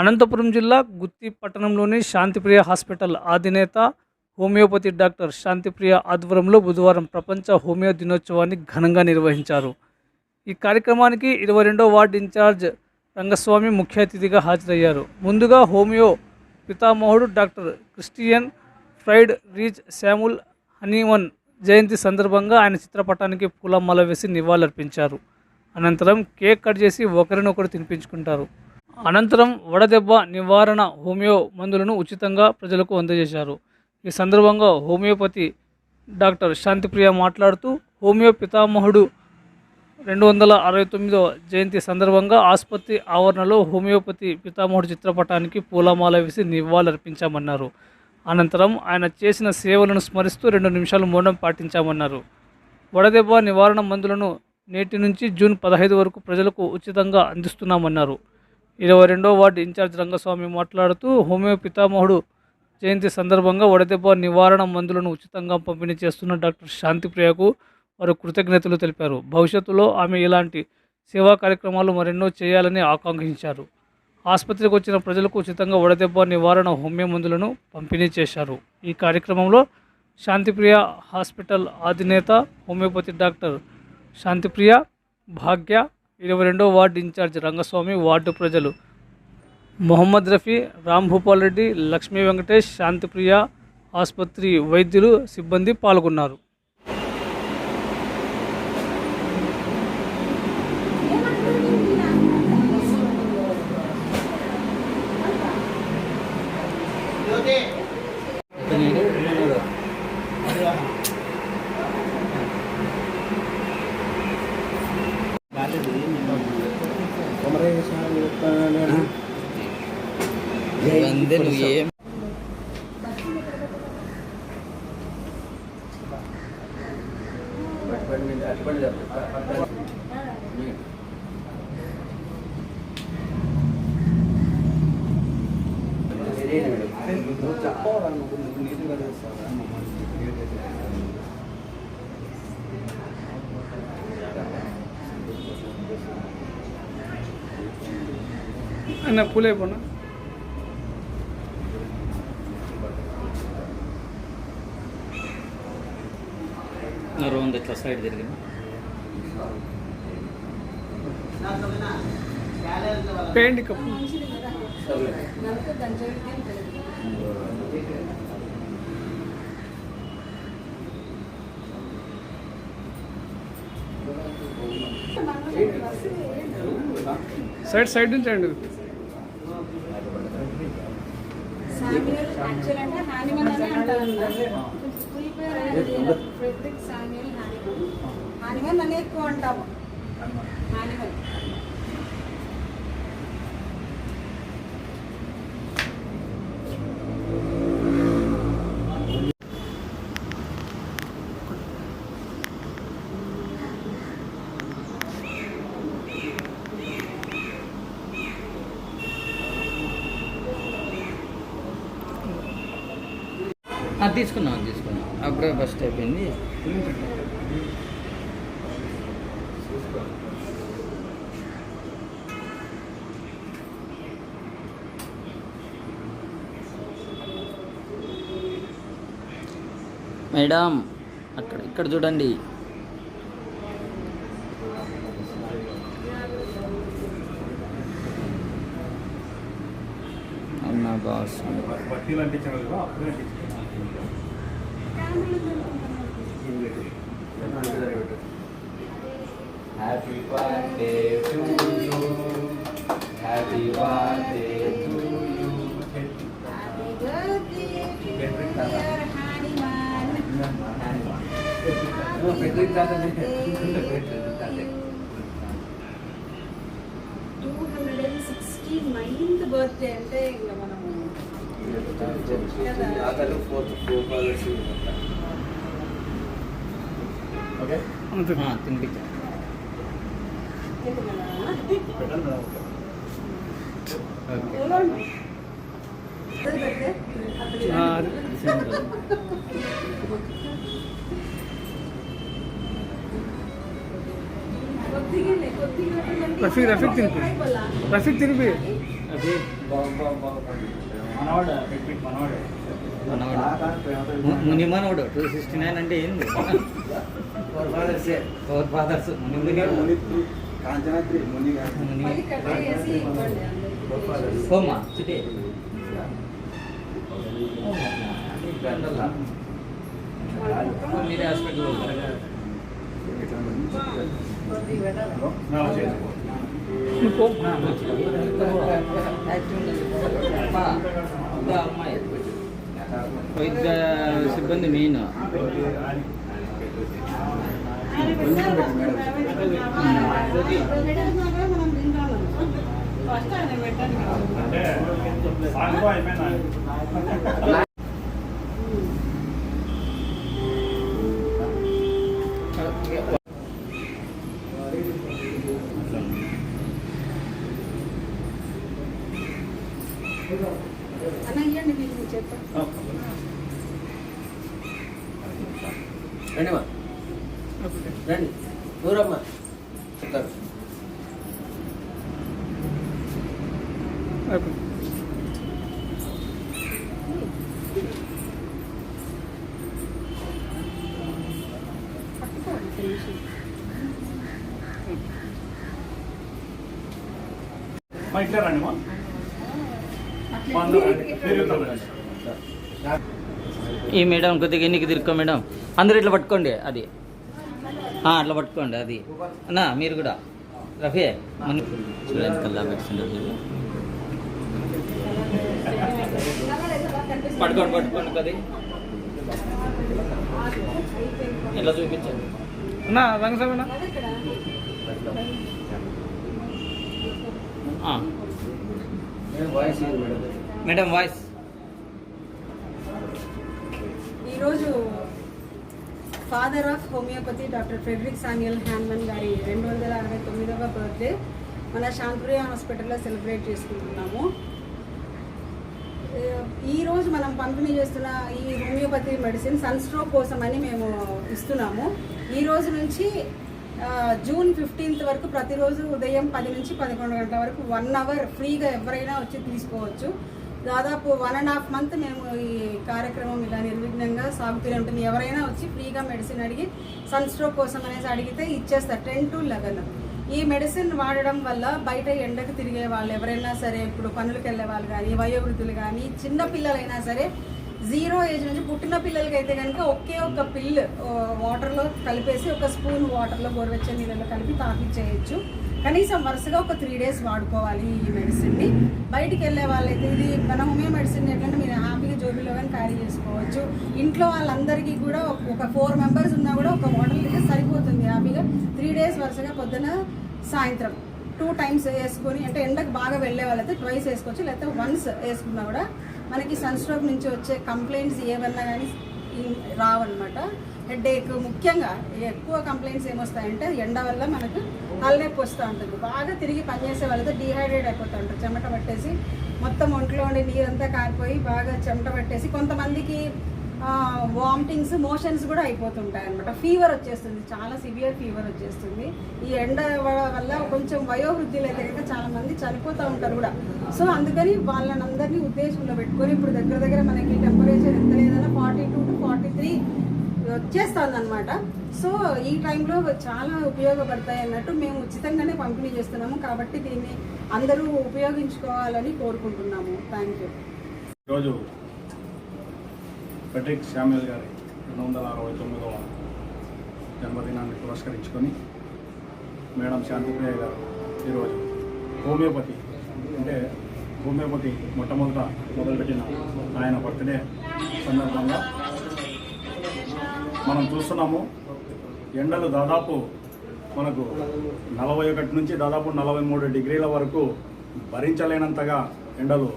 అనంతపురం జిల్లా గుత్తి పట్టణంలోని శాంతిప్రియ హాస్పిటల్ అధినేత హోమియోపతి డాక్టర్ శాంతిప్రియ ఆధ్వర్యంలో బుధవారం ప్రపంచ హోమియో దినోత్సవాన్ని ఘనంగా నిర్వహించారు. ఈ కార్యక్రమానికి ఇరవై రెండో వార్డు ఇన్ఛార్జ్ రంగస్వామి ముఖ్య అతిథిగా హాజరయ్యారు. ముందుగా హోమియో పితామహుడు doctor Christian Friedrich Samuel Hahnemann జయంతి సందర్భంగా ఆయన చిత్రపటానికి పూలమాల వేసి నివాళులర్పించారు. అనంతరం కేక్ కట్ చేసి ఒకరినొకరు తినిపించుకుంటారు. అనంతరం వడదెబ్బ నివారణ హోమియో మందులను ఉచితంగా ప్రజలకు అందజేశారు. ఈ సందర్భంగా హోమియోపతి డాక్టర్ శాంతిప్రియ మాట్లాడుతూ హోమియో పితామహుడు రెండు వందల అరవై తొమ్మిదో జయంతి సందర్భంగా ఆసుపత్రి ఆవరణలో హోమియోపతి పితామహుడు చిత్రపటానికి పూలమాల వేసి నివాళులర్పించామన్నారు. అనంతరం ఆయన చేసిన సేవలను స్మరిస్తూ రెండు నిమిషాలు మౌనం పాటించామన్నారు. వడదెబ్బ నివారణ మందులను నేటి నుంచి జూన్ పదహైదు వరకు ప్రజలకు ఉచితంగా అందిస్తున్నామన్నారు. ఇరవై రెండో వార్డు ఇన్ఛార్జ్ రంగస్వామి మాట్లాడుతూ హోమియో పితామహుడు జయంతి సందర్భంగా వడదెబ్బ నివారణ మందులను ఉచితంగా పంపిణీ చేస్తున్న డాక్టర్ శాంతిప్రియకు వారు కృతజ్ఞతలు తెలిపారు. భవిష్యత్తులో ఆమె ఇలాంటి సేవా కార్యక్రమాలు మరెన్నో చేయాలని ఆకాంక్షించారు. ఆసుపత్రికి వచ్చిన ప్రజలకు ఉచితంగా వడదెబ్బ నివారణ హోమియో మందులను పంపిణీ చేశారు. ఈ కార్యక్రమంలో శాంతిప్రియ హాస్పిటల్ అధినేత హోమియోపతి డాక్టర్ శాంతిప్రియ భాగ్య ఇరవై రెండో వార్డు ఇన్ఛార్జ్ రంగస్వామి వార్డు ప్రజలు మొహమ్మద్ రఫీ రామ్ భూపాల్ రెడ్డి లక్ష్మీ వెంకటేష్ శాంతిప్రియ ఆసుపత్రి వైద్యులు సిబ్బంది పాల్గొన్నారు Okay. అన్న పూలైపోనా రౌండ్ ఇట్లా సైడ్ తిరిగింది పెయింట్ కప్పు. సైడ్ సైడ్ నుంచి అండి. సామ్యూల్ యాక్చువల్ అంటే హానిమన్ అని అంటారు ఫుల్ పేరు అనేది ఫ్రెడ్రిక్ సామ్యూల్ హానిమన్ హానిమన్ అని ఎక్కువ అంటాము హానిమన్ అది తీసుకున్నాం తీసుకున్నాం అప్పుడే ఫస్ట్ అయిపోయింది. మేడం అక్కడ ఇక్కడ చూడండి. అవునా boss happy birthday to you happy birthday to you happy birthday dear Hahnemann two hundred and sixty ninth birthday అంటే ఇంకా మనము తినిపించాను కొద్దిగా రఫీక్ రఫీక్ తినిపి. రఫీక్ తినిపి. ముని మనవాడు టూ సిక్స్టీ నైన్ అంటే ఏంది? ఫోర్ ఫాదర్స్ ముని ముని హాస్పిటల్ వైద్య సిబ్బంది మెయిన్. ఫస్ట్ ఆయన పెట్టండి. రండి మా రండి దూరమ్మా చెప్తారు. మా ఇట్లా రండి. మా మీరు. ఈ మేడం కొద్దిగా ఎన్నికి తిరుక్కో మేడం. అందరూ ఇట్లా పట్టుకోండి అది. ఆ, అట్లా పట్టుకోండి అది. అన్నా మీరు కూడా. రఫీ మన చూడండి కల్లా పట్టుకోండి పట్టుకోండి కది ఇలా చూపించండి. అన్నా మేడం. మేడం వాయిస్ ఈరోజు father of homeopathy doctor Frederick Samuel Hahnemann గారి రెండు వందల అరవై తొమ్మిదవ బర్త్డే మన శాంతిప్రియ హాస్పిటల్లో సెలబ్రేట్ చేసుకుంటున్నాము. ఈరోజు మనం పంపిణీ చేస్తున్న ఈ హోమియోపతి మెడిసిన్ సన్ స్ట్రోక్ కోసం అని మేము ఇస్తున్నాము. ఈ రోజు నుంచి జూన్ ఫిఫ్టీన్త్ వరకు ప్రతిరోజు ఉదయం పది నుంచి పదకొండు గంటల వరకు వన్ అవర్ ఫ్రీగా ఎవరైనా వచ్చి తీసుకోవచ్చు. దాదాపు వన్ అండ్ హాఫ్ మంత్ మేము ఈ కార్యక్రమం ఇలా నిర్విఘ్నంగా సాగుతూనే ఉంటుంది. ఎవరైనా వచ్చి ఫ్రీగా మెడిసిన్ అడిగి సన్ స్ట్రోక్ కోసం అనేసి అడిగితే ఇచ్చేస్తారు. టెన్ టు లెవెన్ ఈ మెడిసిన్ వాడడం వల్ల బయట ఎండకు తిరిగే వాళ్ళు ఎవరైనా సరే ఇప్పుడు పనులకు వెళ్ళే వాళ్ళు కానీ వయోవృద్ధులు కానీ చిన్న పిల్లలైనా సరే జీరో ఏజ్ నుంచి పుట్టిన పిల్లలకి అయితే కనుక ఒకే ఒక పిల్ వాటర్లో కలిపేసి ఒక స్పూన్ వాటర్లో గోరువెచ్చని నీళ్ళలో కలిపి తాపిచ్చేయచ్చు కనీసం వరుసగా ఒక త్రీ డేస్ వాడుకోవాలి ఈ మెడిసిన్ని బయటికి వెళ్ళే వాళ్ళైతే ఇది మన హోమియో మెడిసిన్ ఏంటంటే మీరు హ్యాపీగా జోబీలో కానీ క్యారీ చేసుకోవచ్చు. ఇంట్లో వాళ్ళందరికీ కూడా ఒక ఫోర్ మెంబర్స్ ఉన్నా కూడా ఒక బాటిల్ సరిపోతుంది హ్యాపీగా. త్రీ డేస్ వరుసగా పొద్దున సాయంత్రం టూ టైమ్స్ వేసుకొని అంటే ఎండకు బాగా వెళ్ళే వాళ్ళైతే ట్వైస్ వేసుకోవచ్చు. లేకపోతే వన్స్ వేసుకున్నా కూడా మనకి సన్ స్ట్రోక్ నుంచి వచ్చే కంప్లైంట్స్ ఏమన్నా కానీ రావన్నమాట. హెడ్ఏక్ ముఖ్యంగా ఎక్కువ కంప్లైంట్స్ ఏమొస్తాయంటే ఎండ వల్ల మనకు తలనొప్పి వస్తూ ఉంటుంది. బాగా తిరిగి పనిచేసే వాళ్ళతో డీహైడ్రేట్ అయిపోతూ ఉంటారు. చెమట పట్టేసి మొత్తం ఒంట్లో ఉండే నీరంతా కారిపోయి బాగా చెమట పట్టేసి కొంతమందికి వామిటింగ్స్ మోషన్స్ కూడా అయిపోతుంటాయి అనమాట ఫీవర్ వచ్చేస్తుంది. చాలా సివియర్ ఫీవర్ వచ్చేస్తుంది. ఈ ఎండ వల్ల కొంచెం వయోవృద్ధులు అయితే కనుక చాలా మంది చనిపోతూ ఉంటారు కూడా. సో అందుకని వాళ్ళని అందరినీ ఉద్దేశంలో పెట్టుకొని ఇప్పుడు దగ్గర దగ్గర మనకి టెంపరేచర్ ఎంత లేదన్నా forty two to forty three వచ్చేస్తుంది అనమాట సో ఈ టైంలో చాలా ఉపయోగపడతాయి అన్నట్టు మేము ఉచితంగానే పంపిణీ చేస్తున్నాము. కాబట్టి దీన్ని అందరూ ఉపయోగించుకోవాలని కోరుకుంటున్నాము. థ్యాంక్ యూ ఈరోజు పెట్రిక్ శామ్యుల్ గారి రెండు వందల అరవై తొమ్మిదవ జన్మదినాన్ని పురస్కరించుకొని మేడం శాంతిప్రియ గారు ఈరోజు హోమియోపతి అంటే హోమియోపతి మొట్టమొదట మొదలుపెట్టిన ఆయన బర్త్డే సందర్భంగా మనం చూస్తున్నాము ఎండలు దాదాపు మనకు నలభై ఒకటి నుంచి దాదాపు నలభై మూడు డిగ్రీల వరకు భరించలేనంతగా ఎండలు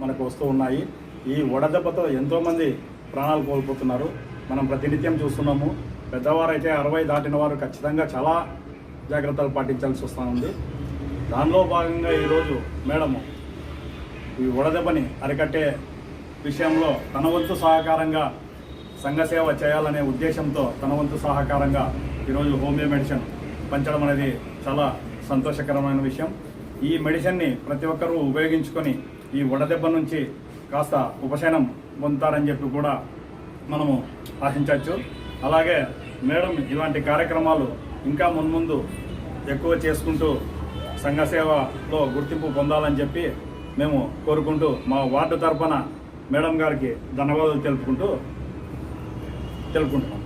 మనకు వస్తూ ఉన్నాయి. ఈ వడదెబ్బతో ఎంతోమంది ప్రాణాలు కోల్పోతున్నారు. మనం ప్రతినిత్యం చూస్తున్నాము పెద్దవారైతే అరవై దాటిన వారు ఖచ్చితంగా చాలా జాగ్రత్తలు పాటించాల్సి వస్తూ ఉంది. దానిలో భాగంగా ఈరోజు మేడము ఈ వడదెబ్బని అరికట్టే విషయంలో తన వంతు సహకారంగా సంఘసేవ చేయాలనే ఉద్దేశంతో తన వంతు సహకారంగా ఈరోజు హోమియో మెడిసిన్ పంచడం అనేది చాలా సంతోషకరమైన విషయం. ఈ మెడిసిన్ని ప్రతి ఒక్కరూ ఉపయోగించుకొని ఈ వడదెబ్బ నుంచి కాస్త ఉపశమనం పొందుతారని చెప్పి కూడా మనము ఆశించవచ్చు. అలాగే మేడం ఇలాంటి కార్యక్రమాలు ఇంకా మున్ముందు ఎక్కువ చేసుకుంటూ సంఘసేవలో గుర్తింపు పొందాలని చెప్పి మేము కోరుకుంటూ మా వార్డు తరఫున మేడం గారికి ధన్యవాదాలు తెలుపుకుంటూ తెలుపుకుంటున్నాం.